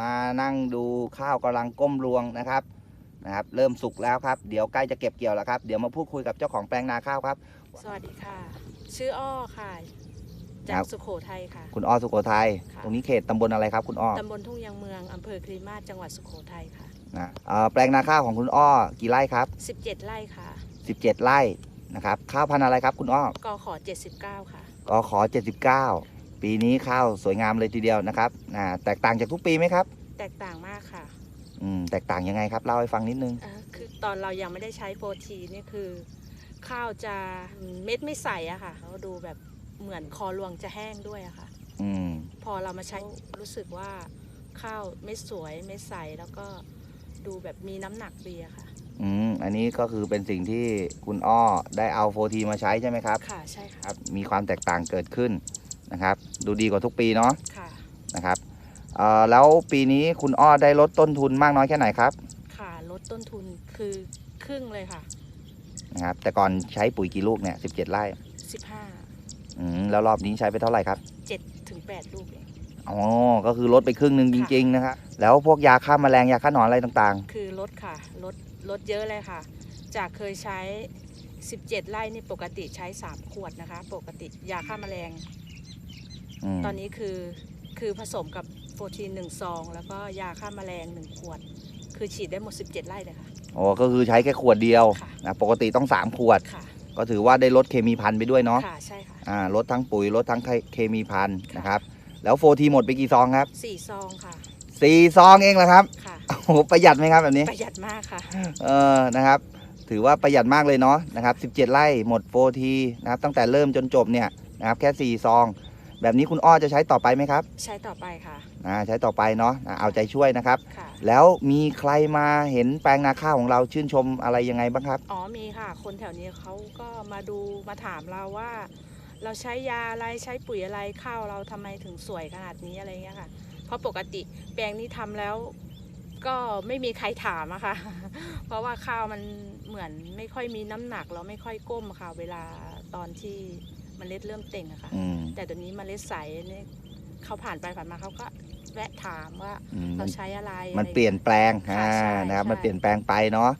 มานั่งดูข้าวกำลังก้มรวงนะครับนะครับ เริ่มสุกแล้วครับ เดี๋ยวใกล้จะเก็บเกี่ยวแล้วครับ เดี๋ยวมาพูดคุยกับเจ้าของแปลงนาข้าวครับ สวัสดีค่ะ ชื่ออ้อค่ะครัจากบ สุโขทัยค่ะ คุณอ้อสุโขทัยค่ะ ตรงนี้เขตตำบลอะไรครับคุณอ้อตำบลทุ่งยางเมือง อำเภอคลีมาศจังหวัดสุโขทัยค่ะ นะเอ่อแปลงนาข้าวของคุณอ้อกี่ไร่ครับ 17 ไร่ค่ะ17 ไร่นะครับ ข้าวพันธุ์อะไรครับคุณอ้อกขอ79 ค่ะ กขอ 79 ปีนี้ข้าวสวยงามเลยทีเดียวนะครับนะแตกต่างจากทุกปีไหมครับ แตกต่างมากค่ะอืมแตกต่างยังไงครับเล่าให้ฟังนิดนึงเอ่อคือตอนเรายังไม่ได้ใช้โปรทีนี่คือ ข้าวจะเม็ดไม่ใสอะค่ะแล้วดูแบบเหมือนคอรวงจะแห้งด้วยอะค่ะ อืมพอเรามาใช้รู้สึกว่าข้าวไม่สวยไม่ใสแล้วก็ดูแบบมีน้ำหนักดีอะค่ะ อืมอันนี้ก็คือเป็นสิ่งที่คุณอ้อได้เอาโฟทีมาใช้ใช่ไหมครับ ค่ะใช่ค่ะ ครับมีความแตกต่างเกิดขึ้น นะครับ ดูดีกว่าทุกปีเนาะค่ะนะครับเอ่อแล้วปีนี้คุณอ้อได้ลดต้นทุนมากน้อยแค่ไหนครับค่ะลดต้นทุนคือครึ่งเลยค่ะนะครับ แต่ก่อนใช้ปุ๋ยกี่ลูกเนี่ย17ไร่15อืมแล้วรอบนี้ใช้ไปเท่าไหร่ครับ7ถึง8ลูกเองอ๋อก็คือลดไปครึ่งหนึ่งจริง ๆ นะครับแล้วพวกยาฆ่าแมลงยาฆ่าหนอนอะไรต่างคือลดค่ะลดลดเยอะเลยค่ะ จากเคยใช้ 17 ไร่นี่ปกติใช้ 3 ขวดนะคะ ปกติยาฆ่าแมลงๆอืม ตอนนี้คือคือผสมกับโฟทีนหนึ่งซอง แล้วก็ยาฆ่าแมลง1ขวด คือฉีดได้หมด 17 ไร่เลยค่ะโอ้ก็คือใช้แค่ขวดเดียวค่ะนะปกติต้อง 3 ขวด ค่ะ ก็ถือว่าได้ลดเคมีพันธุ์ไปด้วยเนาะค่ะ ใช่ค่ะอ่าลดทั้งปุ๋ยลดทั้งเคมีพันธุ์ค่ะนะครับ แล้วโฟทีหมดไปกี่ซองครับสี่ซองค่ะสี่ซองเองเหรอครับค่ะโอ้โหประหยัดไหมครับแบบนี้ ประหยัดมากค่ะ เออนะครับ ถือว่าประหยัดมากเลยเนาะนะครับ17ไร่หมดโฟทีนะครับตั้งแต่เริ่มจนจบเนี่ยนะครับแค่4ซอง แบบนี้คุณอ้อจะใช้ต่อไปไหมครับใช้ต่อไปค่ะอ่าใช้ต่อไปเนาะอ่าเอาใจช่วยนะครับ ค่ะ แล้วมีใครมาเห็นแปลงนาข้าวของเราชื่นชมอะไรยังไงบ้างครับ อ๋อมีค่ะ คนแถวนี้เขาก็มาดูมาถามเราว่า เราใช้ยาอะไรใช้ปุ๋ยอะไรข้าวเราทำไมถึงสวยขนาดนี้อะไรเงี้ยค่ะ เพราะปกติแปลงนี้ทำแล้ว ก็ไม่มีใครถามอะค่ะ เพราะว่าข้าวมันเหมือนไม่ค่อยมีน้ำหนักเราไม่ค่อยก้มค่ะ เวลาตอนที่ เมล็ดเริ่มเต่งอะค่ะ อืม แต่ตอนนี้เมล็ดใสเนี่ยเขาผ่านไปผ่านมาเขาก็แวะถามว่าอืม เรามันใช้อะไรมันอะไร เปลี่ยนแปลงค่ะอ่าใช่นะครับใช่มันเปลี่ยนแปลงไปเนาะ